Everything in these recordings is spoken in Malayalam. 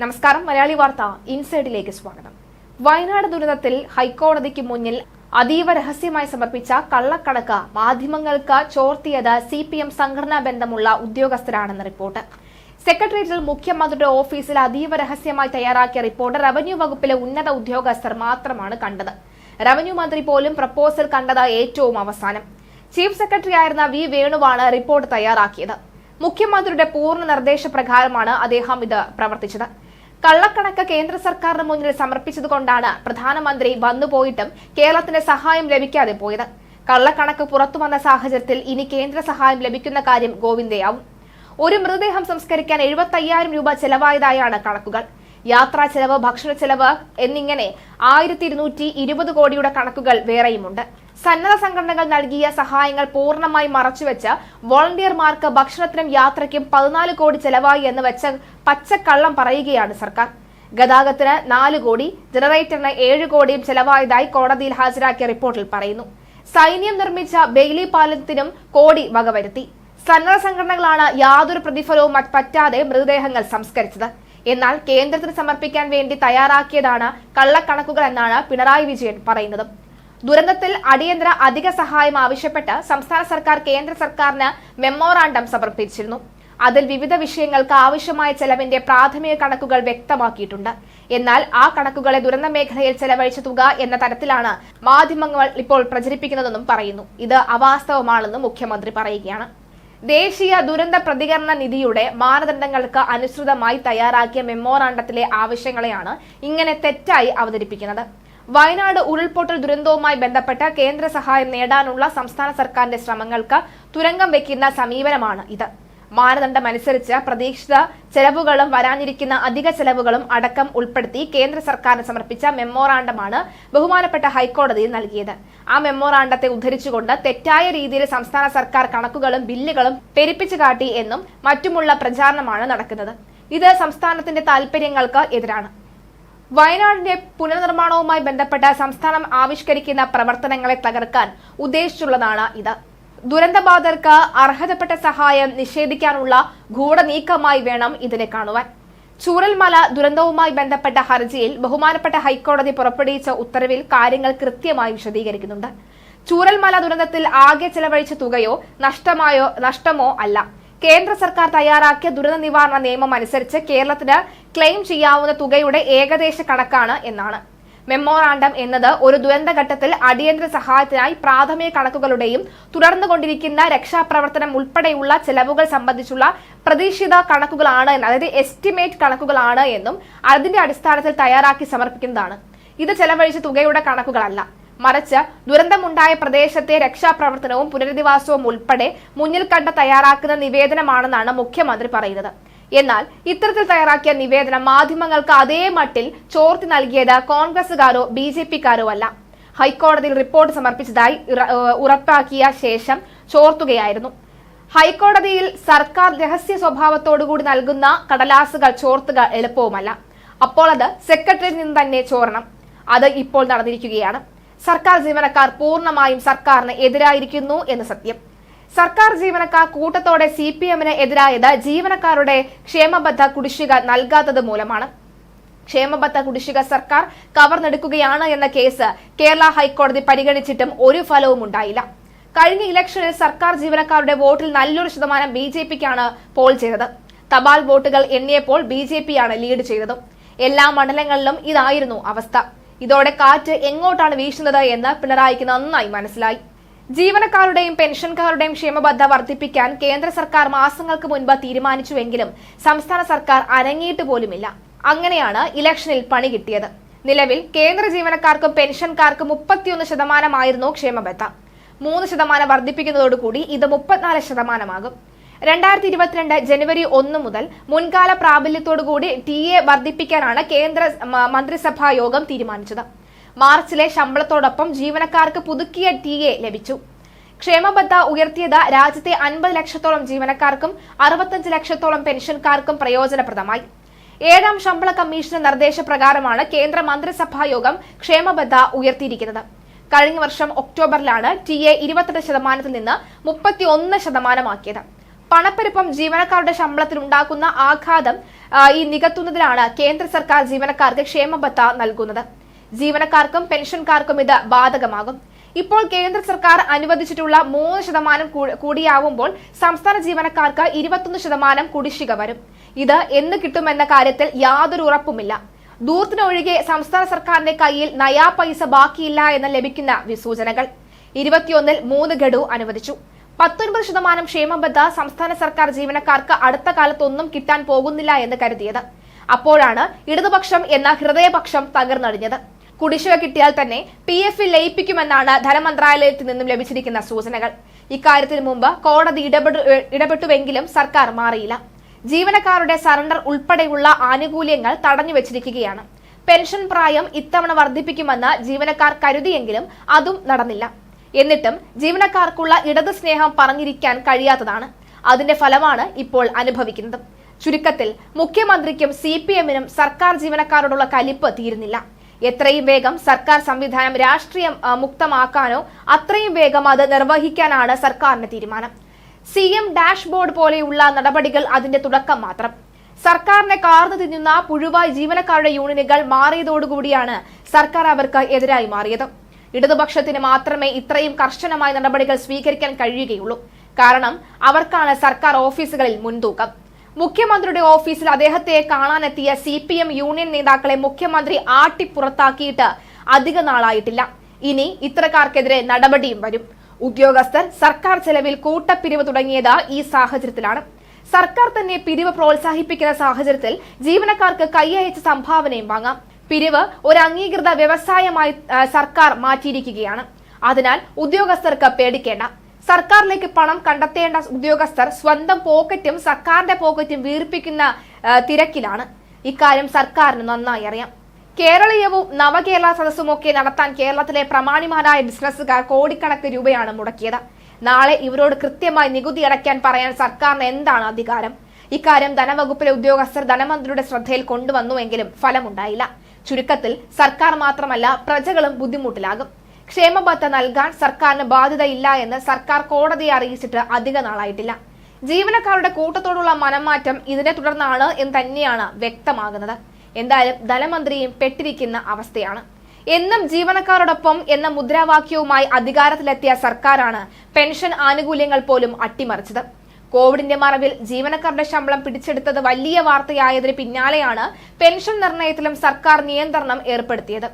നമസ്കാരം മലയാളി വാർത്ത ഇൻസൈഡിലേക്ക് സ്വാഗതം. വയനാട് ദുരന്തത്തിൽ ഹൈക്കോടതിക്ക് മുന്നിൽ അതീവ രഹസ്യമായി സമർപ്പിച്ച കള്ളക്കണക്ക് മാധ്യമങ്ങൾക്ക് ചോർത്തിയത് സി പി എം സംഘടനാ ബന്ധമുള്ള ഉദ്യോഗസ്ഥരാണെന്ന് റിപ്പോർട്ട്. സെക്രട്ടേറിയറ്റിൽ മുഖ്യമന്ത്രിയുടെ ഓഫീസിൽ അതീവ രഹസ്യമായി തയ്യാറാക്കിയ റിപ്പോർട്ട് റവന്യൂ വകുപ്പിലെ ഉന്നത ഉദ്യോഗസ്ഥർ മാത്രമാണ് കണ്ടത്. റവന്യൂ മന്ത്രി പോലും പ്രപ്പോസൽ കണ്ടത് ഏറ്റവും അവസാനം. ചീഫ് സെക്രട്ടറി ആയിരുന്ന വി വേണുവാണ് റിപ്പോർട്ട് തയ്യാറാക്കിയത്. മുഖ്യമന്ത്രിയുടെ പൂർണ നിർദ്ദേശപ്രകാരമാണ് അദ്ദേഹം ഇത് പ്രവർത്തിച്ചത്. കള്ളക്കണക്ക് കേന്ദ്ര സർക്കാരിന് മുന്നിൽ സമർപ്പിച്ചതുകൊണ്ടാണ് പ്രധാനമന്ത്രി വന്നുപോയിട്ടും കേരളത്തിന് സഹായം ലഭിക്കാതെ പോയത്. കള്ളക്കണക്ക് പുറത്തു വന്ന സാഹചര്യത്തിൽ ഇനി കേന്ദ്ര സഹായം ലഭിക്കുന്ന കാര്യം ഗോവിന്ദയാവും. ഒരു മൃതദേഹം സംസ്കരിക്കാൻ എഴുപത്തയ്യായിരം രൂപ ചെലവായതായാണ് കണക്കുകൾ. യാത്രാ ചെലവ് ഭക്ഷണ ചെലവ് എന്നിങ്ങനെ ആയിരത്തി ഇരുന്നൂറ്റി ഇരുപത് കോടിയുടെ കണക്കുകൾ വേറെയുമുണ്ട്. സന്നദ്ധ സംഘടനകൾ നൽകിയ സഹായങ്ങൾ പൂർണമായി മറച്ചുവെച്ച് വോളണ്ടിയർമാർക്ക് ഭക്ഷണത്തിനും യാത്രയ്ക്കും പതിനാല് കോടി ചെലവായി എന്ന് വെച്ച പച്ചക്കള്ളം പറയുകയാണ് സർക്കാർ. ഗതാഗതത്തിന് നാല് കോടി ജനറേറ്ററിന് ഏഴ് കോടിയും ചെലവായതായി കോടതിയിൽ ഹാജരാക്കിയ റിപ്പോർട്ടിൽ പറയുന്നു. സൈന്യം നിർമ്മിച്ച ബെയിലി പാലത്തിനും കോടി വകവരുത്തി സന്നദ്ധ സംഘടനകളാണ് യാതൊരു പ്രതിഫലവും പറ്റാതെ മൃതദേഹങ്ങൾ സംസ്കരിച്ചത്. എന്നാൽ കേന്ദ്രത്തിന് സമർപ്പിക്കാൻ വേണ്ടി തയ്യാറാക്കിയതാണ് കള്ളക്കണക്കുകൾ എന്നാണ് പിണറായി വിജയൻ പറയുന്നത്. ദുരന്തത്തിൽ അടിയന്തര അധിക സഹായം ആവശ്യപ്പെട്ട് സംസ്ഥാന സർക്കാർ കേന്ദ്ര സർക്കാരിന് മെമ്മോറാണ്ടം സമർപ്പിച്ചിരുന്നു. അതിൽ വിവിധ വിഷയങ്ങൾക്ക് ആവശ്യമായ ചെലവിന്റെ പ്രാഥമിക കണക്കുകൾ വ്യക്തമാക്കിയിട്ടുണ്ട്. എന്നാൽ ആ കണക്കുകളെ ദുരന്ത മേഖലയിൽ ചെലവഴിച്ച തുക എന്ന തരത്തിലാണ് മാധ്യമങ്ങൾ ഇപ്പോൾ പ്രചരിപ്പിക്കുന്നതെന്നും പറയുന്നു. ഇത് അവാസ്തവമാണെന്നും മുഖ്യമന്ത്രി പറയുകയാണ്. ദേശീയ ദുരന്ത പ്രതികരണ നിധിയുടെ മാനദണ്ഡങ്ങൾക്ക് അനുസൃതമായി തയ്യാറാക്കിയ മെമ്മോറാണ്ടത്തിലെ ആവശ്യങ്ങളെയാണ് ഇങ്ങനെ തെറ്റായി അവതരിപ്പിക്കുന്നത്. വയനാട് ഉരുൾപൊട്ടൽ ദുരന്തവുമായി ബന്ധപ്പെട്ട് കേന്ദ്ര സഹായം നേടാനുള്ള സംസ്ഥാന സർക്കാരിന്റെ ശ്രമങ്ങൾക്ക് തുരങ്കം വെക്കുന്ന സമീപനമാണ് ഇത്. മാനദണ്ഡമനുസരിച്ച് പ്രതീക്ഷിത ചെലവുകളും വരാനിരിക്കുന്ന അധിക ചെലവുകളും അടക്കം ഉൾപ്പെടുത്തി കേന്ദ്ര സർക്കാരിന് സമർപ്പിച്ച മെമ്മോറാണ്ടമാണ് ബഹുമാനപ്പെട്ട ഹൈക്കോടതിയിൽ നൽകിയത്. ആ മെമ്മോറാണ്ടത്തെ ഉദ്ധരിച്ചുകൊണ്ട് തെറ്റായ രീതിയിൽ സംസ്ഥാന സർക്കാർ കണക്കുകളും ബില്ലുകളും പെരുപ്പിച്ചു കാട്ടി എന്നും മറ്റുമുള്ള പ്രചാരണമാണ് നടക്കുന്നത്. ഇത് സംസ്ഥാനത്തിന്റെ താൽപര്യങ്ങൾക്ക് എതിരാണ്. വയനാടിന്റെ പുനർനിർമ്മാണവുമായി ബന്ധപ്പെട്ട സംസ്ഥാനം ആവിഷ്കരിക്കുന്ന പ്രവർത്തനങ്ങളെ തകർക്കാൻ ഉദ്ദേശിച്ചുള്ളതാണ് ഇത്. ദുരന്തബാധർക്ക് അർഹതപ്പെട്ട സഹായം നിഷേധിക്കാനുള്ള ഗൂഢനീക്കമായി വേണം ഇതിനെ കാണുവാൻ. ചൂരൽമല ദുരന്തവുമായി ബന്ധപ്പെട്ട ഹർജിയിൽ ബഹുമാനപ്പെട്ട ഹൈക്കോടതി പുറപ്പെടുവിച്ച ഉത്തരവിൽ കാര്യങ്ങൾ കൃത്യമായി വിശദീകരിക്കുന്നുണ്ട്. ചൂരൽമല ദുരന്തത്തിൽ ആകെ ചെലവഴിച്ച തുകയോ നഷ്ടമായോ നഷ്ടമോ അല്ല. കേന്ദ്ര സർക്കാർ തയ്യാറാക്കിയ ദുരന്ത നിവാരണ നിയമം അനുസരിച്ച് കേരളത്തിന് ക്ലെയിം ചെയ്യാവുന്ന തുകയുടെ ഏകദേശ കണക്കാണ് എന്നാണ്. മെമ്മോറാണ്ടം എന്നത് ഒരു ദുരന്തഘട്ടത്തിൽ അടിയന്തര സഹായത്തിനായി പ്രാഥമിക കണക്കുകളുടെയും തുടർന്നുകൊണ്ടിരിക്കുന്ന രക്ഷാപ്രവർത്തനം ഉൾപ്പെടെയുള്ള ചെലവുകൾ സംബന്ധിച്ചുള്ള പ്രതീക്ഷിത കണക്കുകളാണ് അതായത് എസ്റ്റിമേറ്റ് കണക്കുകളാണ് എന്നും അതിന്റെ അടിസ്ഥാനത്തിൽ തയ്യാറാക്കി സമർപ്പിക്കുന്നതാണ്. ഇത് ചെലവഴിച്ച തുകയുടെ കണക്കുകളല്ല. മറിച്ച് ദുരന്തമുണ്ടായ പ്രദേശത്തെ രക്ഷാപ്രവർത്തനവും പുനരധിവാസവും ഉൾപ്പെടെ മുന്നിൽ കണ്ട് തയ്യാറാക്കുന്ന നിവേദനമാണെന്നാണ് മുഖ്യമന്ത്രി പറയുന്നത്. എന്നാൽ ഇത്തരത്തിൽ തയ്യാറാക്കിയ നിവേദനം മാധ്യമങ്ങൾക്ക് അതേ മട്ടിൽ ചോർത്തി നൽകിയത് കോൺഗ്രസുകാരോ ബി ജെ പിക്കാരോ അല്ല. ഹൈക്കോടതിയിൽ റിപ്പോർട്ട് സമർപ്പിച്ചതായി ഉറപ്പാക്കിയ ശേഷം ചോർത്തുകയായിരുന്നു. ഹൈക്കോടതിയിൽ സർക്കാർ രഹസ്യ സ്വഭാവത്തോടുകൂടി നൽകുന്ന കടലാസുകൾ ചോർത്തുക എളുപ്പവുമല്ല. അപ്പോൾ അത് സെക്രട്ടറിയിൽ നിന്ന് തന്നെ ചോരണം. അത് ഇപ്പോൾ നടന്നിരിക്കുകയാണ്. സർക്കാർ ജീവനക്കാർ പൂർണമായും സർക്കാരിന് എതിരായിരിക്കുന്നു എന്ന് സത്യം. സർക്കാർ ജീവനക്കാർ കൂട്ടത്തോടെ സി പി എമ്മിന് എതിരായത് ജീവനക്കാരുടെ ക്ഷേമബദ്ധ കുടിശ്ശിക നൽകാത്തത് മൂലമാണ്. ക്ഷേമബദ്ധ കുടിശ്ശിക സർക്കാർ കവർന്നെടുക്കുകയാണ് എന്ന കേസ് കേരള ഹൈക്കോടതി പരിഗണിച്ചിട്ടും ഒരു ഫലവും ഉണ്ടായില്ല. കഴിഞ്ഞ ഇലക്ഷനിൽ സർക്കാർ ജീവനക്കാരുടെ വോട്ടിൽ നല്ലൊരു ശതമാനം ബി ജെ പിക്കാണ് പോൾ ചെയ്തത്. തപാൽ വോട്ടുകൾ എണ്ണിയപ്പോൾ ബി ജെ പിയാണ് ലീഡ് ചെയ്തത്. എല്ലാ മണ്ഡലങ്ങളിലും ഇതായിരുന്നു അവസ്ഥ. ഇതോടെ കാറ്റ് എങ്ങോട്ടാണ് വീശുന്നത് എന്ന് പിണറായിക്ക് നന്നായി മനസ്സിലായി. ജീവനക്കാരുടെയും പെൻഷൻകാരുടെയും ക്ഷേമബദ്ധ വർദ്ധിപ്പിക്കാൻ കേന്ദ്ര സർക്കാർ മാസങ്ങൾക്ക് മുൻപ് തീരുമാനിച്ചുവെങ്കിലും സംസ്ഥാന സർക്കാർ അരങ്ങിയിട്ട് പോലുമില്ല. അങ്ങനെയാണ് ഇലക്ഷനിൽ പണി കിട്ടിയത്. നിലവിൽ കേന്ദ്ര ജീവനക്കാർക്കും പെൻഷൻകാർക്കും മുപ്പത്തിയൊന്ന് ശതമാനമായിരുന്നു ക്ഷേമബദ്ധ. മൂന്ന് ശതമാനം വർദ്ധിപ്പിക്കുന്നതോടുകൂടി ഇത് മുപ്പത്തിനാല് ശതമാനമാകും. രണ്ടായിരത്തി ഇരുപത്തിരണ്ട് ജനുവരി ഒന്ന് മുതൽ മുൻകാല പ്രാബല്യത്തോടുകൂടി ടി എ വർദ്ധിപ്പിക്കാനാണ് കേന്ദ്ര മന്ത്രിസഭാ യോഗം തീരുമാനിച്ചത്. മാർച്ചിലെ ശമ്പളത്തോടൊപ്പം ജീവനക്കാർക്ക് പുതുക്കിയ ടി എ ലഭിച്ചു. ക്ഷേമബദ്ധ ഉയർത്തിയത് രാജ്യത്തെ അൻപത് ലക്ഷത്തോളം ജീവനക്കാർക്കും അറുപത്തഞ്ച് ലക്ഷത്തോളം പെൻഷൻകാർക്കും പ്രയോജനപ്രദമായി. ഏഴാം ശമ്പള കമ്മീഷന്റെ നിർദ്ദേശപ്രകാരമാണ് കേന്ദ്ര മന്ത്രിസഭാ യോഗം ക്ഷേമബദ്ധ ഉയർത്തിയിരിക്കുന്നത്. കഴിഞ്ഞ വർഷം ഒക്ടോബറിലാണ് ടി എ ഇരുപത്തെട്ട് ശതമാനത്തിൽ നിന്ന് മുപ്പത്തി ഒന്ന് ശതമാനമാക്കിയത്. പണപ്പെരുപ്പം ജീവനക്കാരുടെ ശമ്പളത്തിൽ ഉണ്ടാക്കുന്ന ആഘാതം ഈ നികത്തുന്നതിനാണ് കേന്ദ്ര സർക്കാർ ജീവനക്കാർക്ക് ക്ഷേമബത്ത നൽകുന്നത്. ജീവനക്കാർക്കും പെൻഷൻകാർക്കും ഇത് ബാധകമാകും. ഇപ്പോൾ കേന്ദ്ര സർക്കാർ അനുവദിച്ചിട്ടുള്ള മൂന്ന് ശതമാനം കൂടിയാവുമ്പോൾ സംസ്ഥാന ജീവനക്കാർക്ക് ഇരുപത്തൊന്ന് ശതമാനം കുടിശ്ശിക വരും. ഇത് എന്ന് കിട്ടുമെന്ന കാര്യത്തിൽ യാതൊരു ഉറപ്പുമില്ല. ദൂരത്തിനൊഴികെ സംസ്ഥാന സർക്കാരിന്റെ കയ്യിൽ നയാ പൈസ ബാക്കിയില്ല എന്ന് ലഭിക്കുന്ന വിസൂചനകൾ. ഇരുപത്തിയൊന്നിൽ മൂന്ന് ഗഡു അനുവദിച്ചു. പത്തൊൻപത് ശതമാനം ക്ഷേമബദ്ധ സംസ്ഥാന സർക്കാർ ജീവനക്കാർക്ക് അടുത്ത കാലത്തൊന്നും കിട്ടാൻ പോകുന്നില്ല എന്ന് കരുതിയത്. അപ്പോഴാണ് ഇടതുപക്ഷം എന്ന ഹൃദയപക്ഷം തകർന്നടിഞ്ഞത്. കുടിശ്ശിക കിട്ടിയാൽ തന്നെ പി എഫിൽ ലയിപ്പിക്കുമെന്നാണ് ധനമന്ത്രാലയത്തിൽ നിന്നും ലഭിച്ചിരിക്കുന്ന സൂചനകൾ. ഇക്കാര്യത്തിന് മുമ്പ് കോടതി ഇടപെടു ഇടപെട്ടുവെങ്കിലും സർക്കാർ മാറിയില്ല. ജീവനക്കാരുടെ സറണ്ടർ ഉൾപ്പെടെയുള്ള ആനുകൂല്യങ്ങൾ തടഞ്ഞു വെച്ചിരിക്കുകയാണ്. പെൻഷൻ പ്രായം ഇത്തവണ വർദ്ധിപ്പിക്കുമെന്ന് ജീവനക്കാർ കരുതിയെങ്കിലും അതും നടന്നില്ല. എന്നിട്ടും ജീവനക്കാർക്കുള്ള ഇടത് സ്നേഹം പറഞ്ഞിരിക്കാൻ കഴിയാത്തതാണ്. അതിന്റെ ഫലമാണ് ഇപ്പോൾ അനുഭവിക്കുന്നത്. ചുരുക്കത്തിൽ മുഖ്യമന്ത്രിക്കും സി പി എമ്മിനും സർക്കാർ ജീവനക്കാരോടുള്ള കലിപ്പ് തീരുന്നില്ല. എത്രയും വേഗം സർക്കാർ സംവിധാനം രാഷ്ട്രീയം മുക്തമാക്കാനോ അത്രയും വേഗം അത് നിർവഹിക്കാനാണ് സർക്കാരിന്റെ തീരുമാനം. സി എം ഡാഷ്ബോർഡ് പോലെയുള്ള നടപടികൾ അതിന്റെ തുടക്കം മാത്രം. സർക്കാരിനെ കാർന്നു തിന്നുന്ന പുഴുവായി ജീവനക്കാരുടെ യൂണിയനുകൾ മാറിയതോടുകൂടിയാണ് സർക്കാർ അവർക്ക് എതിരായി മാറിയത്. ഇടതുപക്ഷത്തിന് മാത്രമേ ഇത്രയും കർശനമായ നടപടികൾ സ്വീകരിക്കാൻ കഴിയുകയുള്ളൂ. കാരണം അവർക്കാണ് സർക്കാർ ഓഫീസുകളിൽ മുൻതൂക്കം. മുഖ്യമന്ത്രിയുടെ ഓഫീസിൽ അദ്ദേഹത്തെ കാണാനെത്തിയ സി പി എം യൂണിയൻ നേതാക്കളെ മുഖ്യമന്ത്രി ആട്ടിപ്പുറത്താക്കിയിട്ട് അധിക നാളായിട്ടില്ല. ഇനി ഇത്തരക്കാർക്കെതിരെ നടപടിയും വരും. ഉദ്യോഗസ്ഥർ സർക്കാർ ചെലവിൽ കൂട്ടപ്പിരിവ് തുടങ്ങിയത് ഈ സാഹചര്യത്തിലാണ്. സർക്കാർ തന്നെ പിരിവ് പ്രോത്സാഹിപ്പിക്കുന്ന സാഹചര്യത്തിൽ ജീവനക്കാർക്ക് കൈയയച്ച സംഭാവനയും വാങ്ങാം. പിരിവ് ഒരു അംഗീകൃത വ്യവസായമായി സർക്കാർ മാറ്റിയിരിക്കുകയാണ്. അതിനാൽ ഉദ്യോഗസ്ഥർക്ക് പേടിക്കേണ്ട. സർക്കാരിലേക്ക് പണം കണ്ടെത്തേണ്ട ഉദ്യോഗസ്ഥർ സ്വന്തം പോക്കറ്റും സർക്കാരിന്റെ പോക്കറ്റും വീർപ്പിക്കുന്ന തിരക്കിലാണ്. ഇക്കാര്യം സർക്കാരിന് നന്നായി അറിയാം. കേരളീയവും നവകേരള സദസ്സുമൊക്കെ നടത്താൻ കേരളത്തിലെ പ്രമാണിമാരായ ബിസിനസ്സുകാർ കോടിക്കണക്കിന് രൂപയാണ് മുടക്കിയത്. നാളെ ഇവരോട് കൃത്യമായി നികുതി അടയ്ക്കാൻ പറയാൻ സർക്കാരിന് എന്താണ് അധികാരം? ഇക്കാര്യം ധനവകുപ്പിലെ ഉദ്യോഗസ്ഥർ ധനമന്ത്രിയുടെ ശ്രദ്ധയിൽ കൊണ്ടുവന്നുവെങ്കിലും ഫലമുണ്ടായില്ല. ചുരുക്കത്തിൽ സർക്കാർ മാത്രമല്ല പ്രജകളും ബുദ്ധിമുട്ടിലാകും. ക്ഷേമബത്ത നൽകാൻ സർക്കാരിന് ബാധ്യതയില്ല എന്ന് സർക്കാർ കോടതിയെ അറിയിച്ചിട്ട് അധിക നാളായിട്ടില്ല. ജീവനക്കാരുടെ കൂട്ടത്തോടുള്ള മനംമാറ്റം ഇതിനെ തുടർന്നാണ് എന്ന് തന്നെയാണ് വ്യക്തമാകുന്നത്. എന്തായാലും ധനമന്ത്രിയും പെട്ടിരിക്കുന്ന അവസ്ഥയാണ്. എന്നും ജീവനക്കാരോടൊപ്പം എന്ന മുദ്രാവാക്യവുമായി അധികാരത്തിലെത്തിയ സർക്കാരാണ് പെൻഷൻ ആനുകൂല്യങ്ങൾ പോലും അട്ടിമറിച്ചത്. കോവിഡിന്റെ മറവിൽ ജീവനക്കാരുടെ ശമ്പളം പിടിച്ചെടുത്തത് വലിയ വാർത്തയായതിന് പിന്നാലെയാണ് പെൻഷൻ നിർണയത്തിലും സർക്കാർ നിയന്ത്രണം ഏർപ്പെടുത്തിയത്.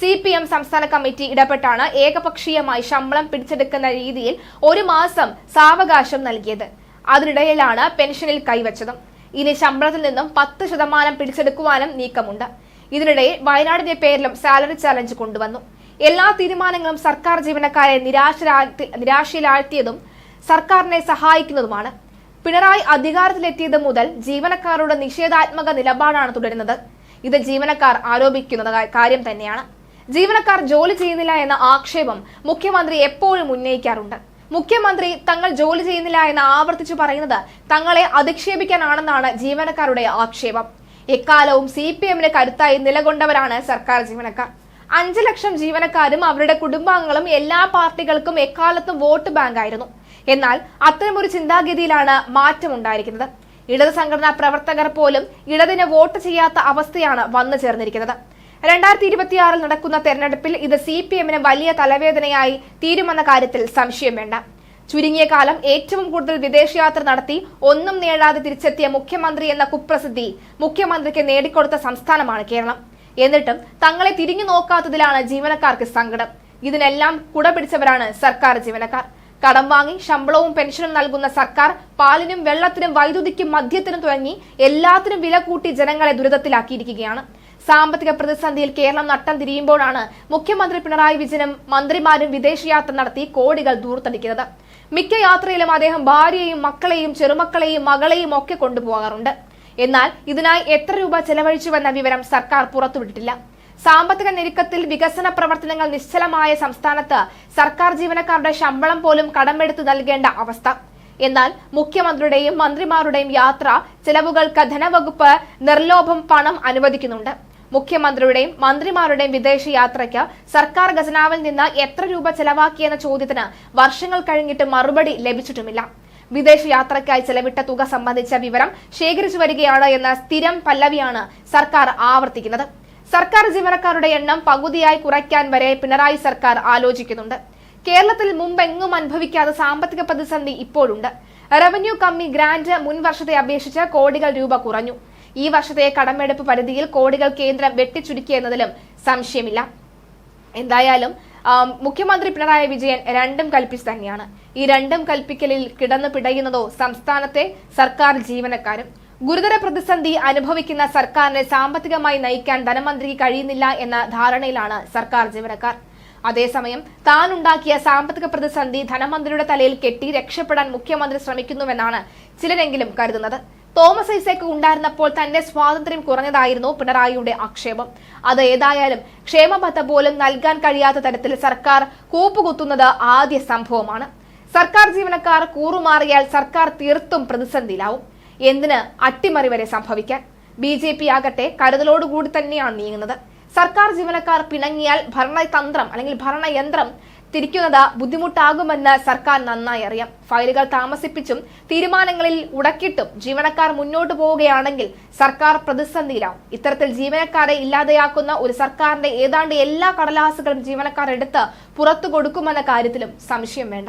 സി പി എം സംസ്ഥാന കമ്മിറ്റി ഇടപെട്ടാണ് ഏകപക്ഷീയമായി ശമ്പളം പിടിച്ചെടുക്കുന്ന രീതിയിൽ ഒരു മാസം സാവകാശം നൽകിയത്. അതിനിടയിലാണ് പെൻഷനിൽ കൈവച്ചതും. ഇനി ശമ്പളത്തിൽ നിന്നും പത്ത് ശതമാനം പിടിച്ചെടുക്കുവാനും നീക്കമുണ്ട്. ഇതിനിടെ വയനാടിന്റെ പേരിലും സാലറി ചാലഞ്ച് കൊണ്ടുവന്നു. എല്ലാ തീരുമാനങ്ങളും സർക്കാർ ജീവനക്കാരെ നിരാശരാ നിരാശയിലാഴ്ത്തിയതും സർക്കാരിനെ സഹായിക്കുന്നതുമാണ്. പിണറായി അധികാരത്തിലെത്തിയത് മുതൽ ജീവനക്കാരുടെ നിഷേധാത്മക നിലപാടാണ് തുടരുന്നത്. ഇത് ജീവനക്കാർ ആരോപിക്കുന്നത് കാര്യം തന്നെയാണ്. ജീവനക്കാർ ജോലി ചെയ്യുന്നില്ല എന്ന ആക്ഷേപം മുഖ്യമന്ത്രി എപ്പോഴും ഉന്നയിക്കാറുണ്ട്. മുഖ്യമന്ത്രി തങ്ങൾ ജോലി ചെയ്യുന്നില്ല എന്ന് ആവർത്തിച്ചു പറയുന്നത് തങ്ങളെ അധിക്ഷേപിക്കാനാണെന്നാണ് ജീവനക്കാരുടെ ആക്ഷേപം. എക്കാലവും സി പി എമ്മിന് കരുത്തായി നിലകൊണ്ടവരാണ് സർക്കാർ ജീവനക്കാർ. അഞ്ചു ലക്ഷം ജീവനക്കാരും അവരുടെ കുടുംബാംഗങ്ങളും എല്ലാ പാർട്ടികൾക്കും എക്കാലത്തും വോട്ട് ബാങ്കായിരുന്നു. എന്നാൽ അത്തരമൊരു ചിന്താഗതിയിലാണ് മാറ്റമുണ്ടായിരിക്കുന്നത്. ഇടത് സംഘടനാ പ്രവർത്തകർ പോലും ഇടതിന് വോട്ട് ചെയ്യാത്ത അവസ്ഥയാണ് വന്നു ചേർന്നിരിക്കുന്നത്. രണ്ടായിരത്തി ഇരുപത്തിയാറിൽ നടക്കുന്ന തെരഞ്ഞെടുപ്പിൽ ഇത് സി പി എമ്മിന് വലിയ തലവേദനയായി തീരുമെന്ന കാര്യത്തിൽ സംശയം വേണ്ട. ചുരുങ്ങിയ കാലം ഏറ്റവും കൂടുതൽ വിദേശയാത്ര നടത്തി ഒന്നും നേടാതെ തിരിച്ചെത്തിയ മുഖ്യമന്ത്രി എന്ന കുപ്രസിദ്ധി മുഖ്യമന്ത്രിക്ക് നേടിക്കൊടുത്ത സംസ്ഥാനമാണ് കേരളം. എന്നിട്ടും തങ്ങളെ തിരിഞ്ഞു നോക്കാത്തതിലാണ് ജീവനക്കാർക്ക് സങ്കടം. ഇതിനെല്ലാം കുട പിടിച്ചവരാണ് സർക്കാർ ജീവനക്കാർ. കടം വാങ്ങി ശമ്പളവും പെൻഷനും നൽകുന്ന സർക്കാർ പാലിനും വെള്ളത്തിനും വൈദ്യുതിക്കും മദ്യത്തിനും തുടങ്ങി എല്ലാത്തിനും വില കൂട്ടി ജനങ്ങളെ ദുരിതത്തിലാക്കിയിരിക്കുകയാണ്. സാമ്പത്തിക പ്രതിസന്ധിയിൽ കേരളം നട്ടം തിരിയുമ്പോഴാണ് മുഖ്യമന്ത്രി പിണറായി വിജയനും മന്ത്രിമാരും വിദേശയാത്ര നടത്തി കോടികൾ ദൂർത്തടിക്കുന്നത്. മിക്ക യാത്രയിലും അദ്ദേഹം ഭാര്യയെയും മക്കളെയും ചെറുമക്കളെയും മകളെയും ഒക്കെ കൊണ്ടുപോകാറുണ്ട്. എന്നാൽ ഇതിനായി എത്ര രൂപ ചെലവഴിച്ചുവെന്ന വിവരം സർക്കാർ പുറത്തുവിട്ടിട്ടില്ല. സാമ്പത്തിക ഞെരുക്കത്തിൽ വികസന പ്രവർത്തനങ്ങൾ നിശ്ചലമായ സംസ്ഥാനത്ത് സർക്കാർ ജീവനക്കാരുടെ ശമ്പളം പോലും കടമെടുത്തു നൽകേണ്ട അവസ്ഥ. എന്നാൽ മുഖ്യമന്ത്രിയുടെയും മന്ത്രിമാരുടെയും യാത്ര ചെലവുകൾക്ക് ധനവകുപ്പ് നിർലോഭം പണം അനുവദിക്കുന്നുണ്ട്. മുഖ്യമന്ത്രിയുടെയും മന്ത്രിമാരുടെയും വിദേശ യാത്രയ്ക്ക് സർക്കാർ ഖജനാവിൽ നിന്ന് എത്ര രൂപ ചെലവാക്കിയെന്ന ചോദ്യത്തിന് വർഷങ്ങൾ കഴിഞ്ഞിട്ട് മറുപടി ലഭിച്ചിട്ടുമില്ല. വിദേശ യാത്രയ്ക്കായി ചെലവിട്ട തുക സംബന്ധിച്ച വിവരം ശേഖരിച്ചു വരികയാണ് എന്ന സ്ഥിരം പല്ലവിയാണ് സർക്കാർ ആവർത്തിക്കുന്നത്. സർക്കാർ ജീവനക്കാരുടെ എണ്ണം പകുതിയായി കുറയ്ക്കാൻ വരെ പിണറായി സർക്കാർ ആലോചിക്കുന്നുണ്ട്. കേരളത്തിൽ മുമ്പെങ്ങും അനുഭവിക്കാത്ത സാമ്പത്തിക പ്രതിസന്ധി ഇപ്പോഴുണ്ട്. റവന്യൂ കമ്മി ഗ്രാന്റ് മുൻ വർഷത്തെ അപേക്ഷിച്ച് കോടികൾ രൂപ കുറഞ്ഞു. ഈ വർഷത്തെ കടമെടുപ്പ് പരിധിയിൽ കോടികൾ കേന്ദ്രം വെട്ടിച്ചുരുക്കിയെന്നതിലും സംശയമില്ല. എന്തായാലും മുഖ്യമന്ത്രി പിണറായി വിജയൻ രണ്ടും കൽപ്പിച്ച് തന്നെയാണ്. ഈ രണ്ടും കൽപ്പിക്കലിൽ കിടന്നു പിടയുന്നതോ സംസ്ഥാനത്തെ സർക്കാർ ജീവനക്കാരും. ഗുരുതര പ്രതിസന്ധി അനുഭവിക്കുന്ന സർക്കാരിനെ സാമ്പത്തികമായി നയിക്കാൻ ധനമന്ത്രി കഴിയുന്നില്ല എന്ന ധാരണയിലാണ് സർക്കാർ ജീവനക്കാർ. അതേസമയം താൻ ഉണ്ടാക്കിയ സാമ്പത്തിക പ്രതിസന്ധി ധനമന്ത്രിയുടെ തലയിൽ കെട്ടി രക്ഷപ്പെടാൻ മുഖ്യമന്ത്രി ശ്രമിക്കുന്നുവെന്നാണ് ചിലരെങ്കിലും കരുതുന്നത്. തോമസ് ഐസക് ഉണ്ടായിരുന്നപ്പോൾ തന്റെ സ്വാതന്ത്ര്യം കുറഞ്ഞതായിരുന്നു പിണറായിയുടെ ആക്ഷേപം. അത് ഏതായാലും ക്ഷേമബത്ത പോലും നൽകാൻ കഴിയാത്ത തരത്തിൽ സർക്കാർ കൂപ്പുകുത്തുന്നത് ആദ്യ സംഭവമാണ്. സർക്കാർ ജീവനക്കാർ കൂറുമാറിയാൽ സർക്കാർ തീർത്തും പ്രതിസന്ധിയിലാവും. എന്തിന് അട്ടിമറി വരെ സംഭവിക്കാൻ? ബി ജെ പി ആകട്ടെ കരുതലോടുകൂടി തന്നെയാണ് നീങ്ങുന്നത്. സർക്കാർ ജീവനക്കാർ പിണങ്ങിയാൽ ഭരണതന്ത്രം അല്ലെങ്കിൽ ഭരണയന്ത്രം തിരിക്കുന്നത് ബുദ്ധിമുട്ടാകുമെന്ന് സർക്കാർ നന്നായി അറിയാം. ഫയലുകൾ താമസിപ്പിച്ചും തീരുമാനങ്ങളിൽ ഉടക്കിട്ടും ജീവനക്കാർ മുന്നോട്ട് പോവുകയാണെങ്കിൽ സർക്കാർ പ്രതിസന്ധിയിലാവും. ഇത്തരത്തിൽ ജീവനക്കാരെ ഇല്ലാതെയാക്കുന്ന ഒരു സർക്കാരിന്റെ ഏതാണ്ട് എല്ലാ കടലാസുകളും ജീവനക്കാർ എടുത്ത് പുറത്തു കൊടുക്കുമെന്ന കാര്യത്തിലും സംശയം വേണ്ട.